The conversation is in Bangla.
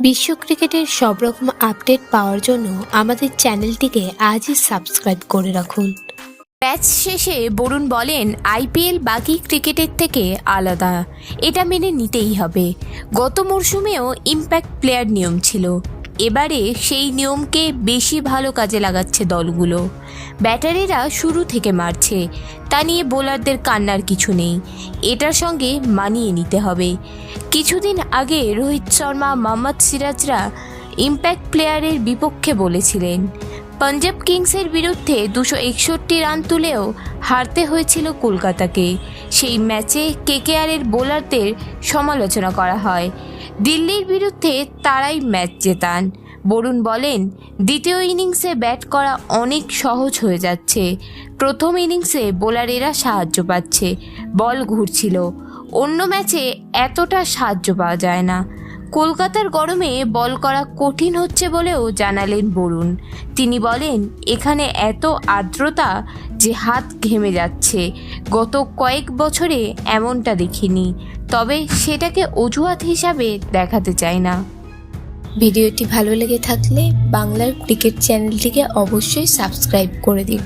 বিশ্ব ক্রিকেটের সব রকম আপডেট পাওয়ার জন্য আমাদের চ্যানেলটিকে আজই সাবস্ক্রাইব করে রাখুন। ম্যাচ শেষে বরুণ বলেন, আইপিএল বাকি ক্রিকেটের থেকে আলাদা। এটা মেনে নিতেই হবে। গত মরশুমেও ইম্প্যাক্ট প্লেয়ার নিয়ম ছিল। এবারে সেই নিয়মকে বেশি ভালো কাজে লাগাচ্ছে দলগুলো। ব্যাটারিরা শুরু থেকে মারছে, তা নিয়ে বোলারদের কান্নার কিছু নেই। এটার সঙ্গে মানিয়ে নিতে হবে। কিছুদিন আগে রোহিত শর্মা, মোহাম্মদ সিরাজরা ইম্প্যাক্ট প্লেয়ারের বিপক্ষে বলেছিলেন, পাঞ্জাব কিংসের বিরুদ্ধে দুশো একষট্টি রান তুলেও হারতে হয়েছিল কলকাতাকে। সেই ম্যাচে কেকেআরের বোলারদের সমালোচনা করা হয়। দিল্লির বিরুদ্ধে তারাই ম্যাচ জেতান। বরুণ বলেন, দ্বিতীয় ইনিংসে ব্যাট করা অনেক সহজ হয়ে যাচ্ছে। প্রথম ইনিংসে বোলারেরা সাহায্য পাচ্ছে, বল ঘুরছিল। অন্য ম্যাচে এতটা সাহায্য পাওয়া যায় না। কলকাতার গরমে বল করা কঠিন হচ্ছে বলেও জানালেন বরুণ। তিনি বলেন, এখানে এত আর্দ্রতা যে হাত ঘেমে যাচ্ছে। গত কয়েক বছরে এমনটা দেখিনি, তবে সেটাকে অজুহাত হিসাবে দেখাতে চাই না। ভিডিওটি ভালো লেগে থাকলে বাংলার ক্রিকেট চ্যানেলটিকে অবশ্যই সাবস্ক্রাইব করে দিন।